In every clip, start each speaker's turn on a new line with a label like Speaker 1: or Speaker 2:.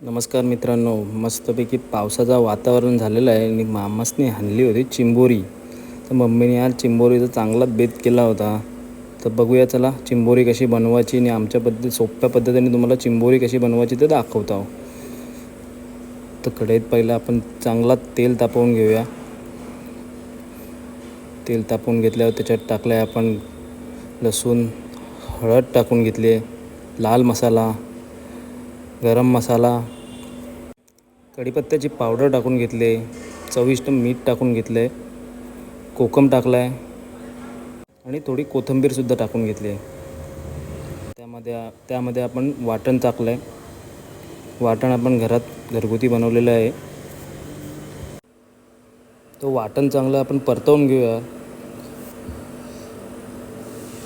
Speaker 1: नमस्कार मित्रांनो मस्तपैकी पावसाचं वातावरण झालेलं आहे आणि मामासने हाणली होती चिंबोरी. तर मम्मीने आज चिंबोरीचा चांगलाच बेत केला होता. तर बघूया चला चिंबोरी कशी बनवायची आणि आमच्या पद्धती सोप्या पद्धतीने तुम्हाला चिंबोरी कशी बनवायची ते दाखवत आहो तर कढईत पहिलं आपण चांगला तेल तापवून घेऊया. तेल तापवून घेतल्यावर त्याच्यात टाकलं आहे आपण लसूण हळद टाकून घेतली लाल मसाला गरम मसाला कढीपत्त्याची पावडर टाकून घेतले चविष्ट मीठ टाकून घेतलं आहे कोकम टाकला आहे आणि थोडी कोथिंबीरसुद्धा टाकून घेतली. आहे त्यामध्ये त्यामध्ये आपण वाटण टाकलं आहे वाटण आपण घरात घरगुती बनवलेलं आहे. तो वाटण चांगलं आपण परतवून घेऊया.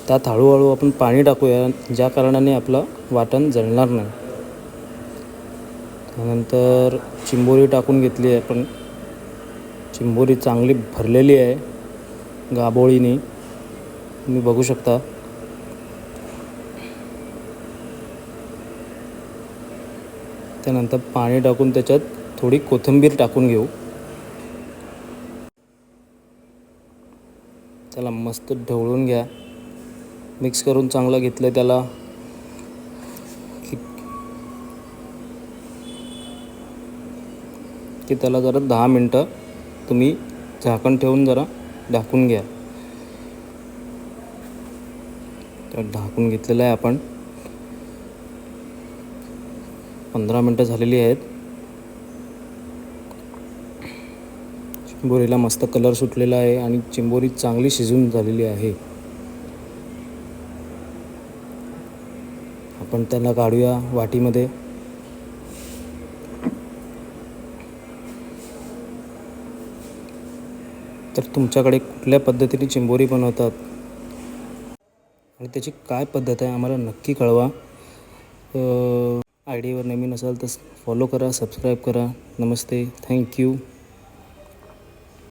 Speaker 1: त्यात हळूहळू आपण पाणी टाकूया ज्या कारणाने आपलं वाटण जळणार नाही. त्यानंतर चिंबोरी टाकून घेतली आहे आपण चिंबोरी चांगली भरलेली आहे गाबोळीने तुम्ही बघू शकता. त्यानंतर पाणी टाकून त्याच्यात थोडी कोथिंबीर टाकून घेऊ. त्याला मस्त ढवळून घ्या. मिक्स करून चांगलं घेतलं त्याला. की त्याला जरा दहा मिनटं तुम्ही झाकण ठेवून जरा ढाकून घ्या. तर ढाकून घेतलेलं आहे आपण. पंधरा मिनटं झालेली आहेत. चिंबोरीला मस्त कलर सुटलेला आहे आणि चिंबोरी चांगली शिजून झालेली आहे. आपण त्याला काढूया वाटीमध्ये. तर तुमच्याकडे कुठल्या पद्धतीने चिंबोरी बनवतात? आणि त्याची काय पद्धत आहे आम्हाला नक्की कळवा. आय डीवर नवीन असाल तर फॉलो करा सबस्क्राईब करा. नमस्ते. थँक्यू